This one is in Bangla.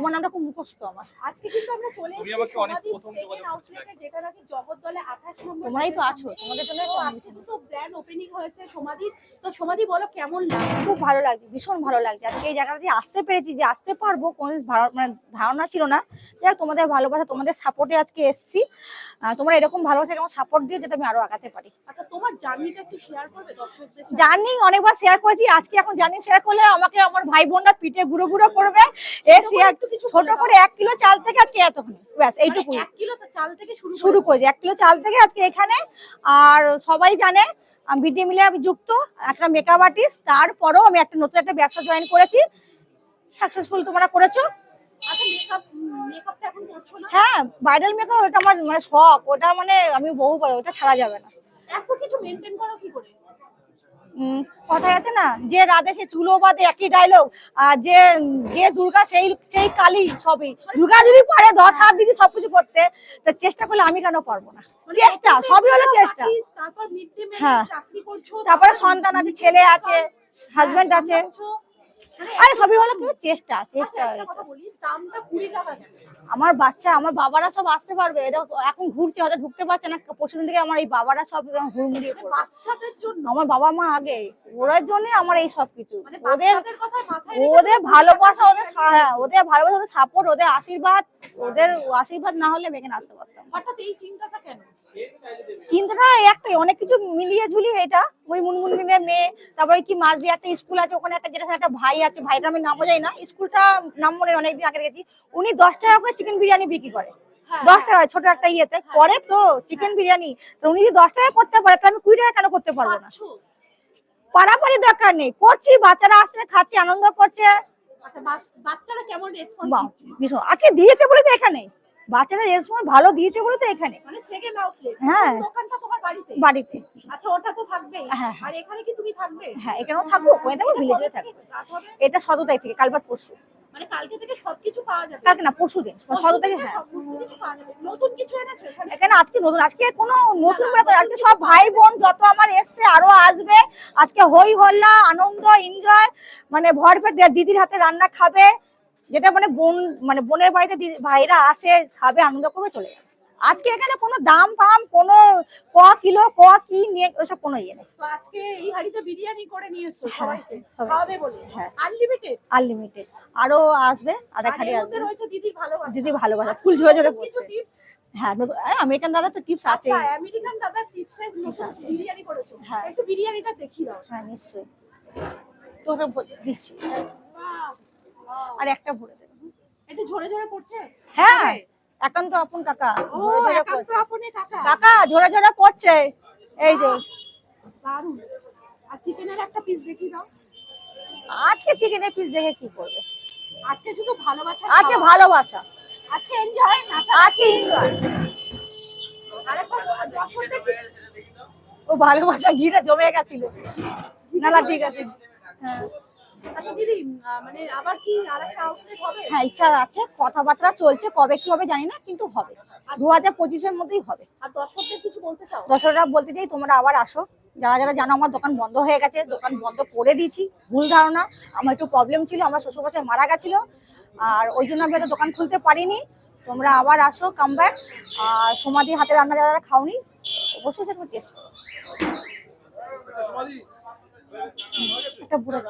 তোমার নামটা খুব মুখস্থ আমার। আজকে কিন্তু আমরা চলে এসেছি আমাকে অনেক সমাধি outlet এ, যেটা নাকি জগদ্দলে 28 নম্বর তোমরাই তো আছো তোমাদের জন্য তো আজকে তো ব্র্যান্ড ওপেনিং হয়েছে সমাধি তো সমাধি বলো কেমন লাগে খুব ভালো লাগছে ভীষণ ভালো লাগছে। আজকে এই জায়গাটা দিয়ে আসতে পেরেছি যে আসতে পারব কোনো মানে ধারণা ছিল না। যাক তোমাদের ভালোবাসা তোমাদের সাপোর্টে আজকে এসেছি। তোমরা এরকম ভালোবাসা এরকম সাপোর্ট দিয়ে যাতে আমি আরও আগাতে পারি। আচ্ছা তোমার জার্নিটা একটু শেয়ার করবে দর্শকদের জার্নি অনেকবার শেয়ার করেছি। আজকে এখন জার্নি শেয়ার করলে আমাকে আমার ভাই বোনরা পিঠে গুঁড়ো গুঁড়ো করবে। এ শেয়ার একটু কিছু ছোট করে এক কিলো চাল থেকে আজকে এতক্ষণ ব্যাস মানে এইটুকু এক কিলো চাল থেকে শুরু করেছে। এক কিলো চাল থেকে আজকে এখানে। আর সবাই জানে আমি বিডি মিলে আমি যুক্ত একটা মেকআপ আর্টিস্ট তারপরেও আমি একটা নতুন একটা ব্যবসা জয়েন করেছি। সাকসেসফুল তোমরা করেছ। আচ্ছা হ্যাঁ ব্রাইডাল মেকআপ ওটা আমার মানে শখ। ওটা মানে আমি বহু ওটা ছাড়া যাবে না। এত কিছু মেনটেন করো কি করে? কথায় আছে না যে রাধে সে চুলো বাদে একই ডায়লগ আর যে যে দুর্গা সেই সেই কালী সবই। দুর্গা যদি পারে দশ হাত দিদি সবকিছু করতে তা চেষ্টা করলে আমি কেন পারব না? মানে চেষ্টা সবই হলো চেষ্টা। হ্যাঁ। তারপরে সন্তান আছে ছেলে আছে হাজবেন্ড আছে। আরে সবই হলো। কি? চেষ্টা আচ্ছা, চেষ্টা আমার বাচ্চা আমার বাবারা সব আসতে পারবে। এখন ঘুরছে হয়তো ঢুকতে পারছে না। পরশুদিন থেকে আমার এই বাবারা সব হুড়মুড়িয়ে বাচ্চাদের জন্য? আমার বাবা মা আগে ওরার জন্য আমার এই সব কিছু মানে ওদের রেখে ওদের ভালোবাসা ওদের হ্যাঁ, ওদের ভালোবাসা ওদের সাপোর্ট ওদের আশীর্বাদ ওদের আশীর্বাদ না হলে আমি এখানে আসতে পারতাম। হঠাৎ এই চিন্তাটা কেন? একটাই অনেক কিছু মিলিয়ে ঝুলিয়ে এটা। ওই মুনমুনের মেয়ে তারপরে কি মাঝ দিয়ে একটা স্কুল আছে ওখানে একটা যেটা একটা ভাই আছে আমি নামও যাই না। স্কুলটা নাম মনে অনেকদিন আগে দেখেছি। উনি দশ টাকা করে চিকেন বিরিয়ানি বিক্রি করে। হ্যাঁ, দশ টাকা ছোট একটা ইয়েতে। করে তো চিকেন বিরিয়ানি। তো উনি যদি দশ টাকা করতে পারে তাহলে আমি কুড়ি টাকা কেন করতে পারব না? পারাপারি দরকার নেই। করছি বাচ্চারা আসছে খাচ্ছে আনন্দ করছে। আচ্ছা বাচ্চারা কেমন রেসপন্স আজকে দিয়েছে বলে তো এখানে। বাচ্চারা রেসপন্স ভালো দিয়েছে বলে তো এখানে। মানে হ্যাঁ। দোকানটা তোমার বাড়িতে? বাড়িতে। আচ্ছা ওটা তো থাকবেই। হ্যাঁ। আর এখানে কি তুমি থাকবে? হ্যাঁ এখানেও থাকব ওখানে থাকব ভিলেজে থাকব। থেকে start হবে? এটা সতেরো তারিখ থেকে কালবার পরশু। মানে কালকে থেকে সবকিছু পাওয়া যাবে? কালকে না পরশু দিন। সতেরো তারিখ হ্যাঁ। সমস্ত কিছু পাওয়া যাবে। নতুন কিছু এনেছো এখানে? এখানে আজকে নতুন আজকে কোনো নতুন করে করে আজকে সব ভাই বোন যত আমার এসছে আরও আসবে। আজকে হই হল্লা আনন্দ এনজয় মানে ভরপেট দে- দিদির হাতে রান্না খাবে। যেটা মানে বোন মানে বোনের বাড়িতে ভাইরা আসে খাবে আনন্দ করবে চলে যাবে। আজকে এখানে কোনো দাম ফাম কোনো ক কিলো ক কি নিয়ে ওসব কোনো ইয়ে নেই। আজকে এই হাড়িতে বিরিয়ানি করে নিয়ে এসছো হ্যাঁ, সবাইকে? সবাই। খাওয়াবে বলে? হ্যাঁ। আনলিমিটেড আনলিমিটেড আরও আসবে আর এখানে এর আসবে। রয়েছে দিদির ভালোবাসা। দিদি ভালোবাসা ফুল ঝরে ঝরে পড়ছে। হ্যাঁ আমেরিকান দাদা তো টিপস আছে আচ্ছা আমেরিকান দাদার টিপসে বিরিয়ানি করেছ। হ্যাঁ। একটু বিরিয়ানিটা দেখিয়ে দাও। হ্যাঁ নিশ্চয়ই। তোকে দিচ্ছি। আর একটা ভরে দেবে। একটু ঝরে ঝরে পড়ছে? হ্যাঁ। একান্ত আপন কাকা। কাকা। ঝরে ঝরে পড়ছে এই যে। চিকেনের একটা পিস দেখিয়ে দাও। আজকে চিকেনের পিস দেখে কি করবে? আজকে শুধু ভালোবাসা আজকে ভালোবাসা। আজকে এনজয় আজকে ও ভালোবাসা ঘিরে জমে গেছিল। না ঠিক আছে। হ্যাঁ। আচ্ছা মানে আবার কি আরেকটা হ্যাঁ ইচ্ছা আছে কথাবার্তা চলছে কবে কি হবে জানি না কিন্তু হবে। দু হাজার পঁচিশের মধ্যেই হবে। আর দর্শকদের কিছু বলতে চাও? দর্শকরা বলতে চাই তোমরা আবার আসো। যারা যারা জানো আমার দোকান বন্ধ হয়ে গেছে দোকান বন্ধ করে দিয়েছি। ভুল ধারণা আমার একটু প্রবলেম ছিল আমার শ্বশুরমশাই মারা গেছিল। আর ওই জন্য আমি হয়তো দোকান খুলতে পারিনি। তোমরা আবার আসো কাম ব্যাক আর সমাধির হাতে রান্না যারা যারা খাওনি অবশ্যই সেটা টেস্ট করো। একটা বুড়ো দাও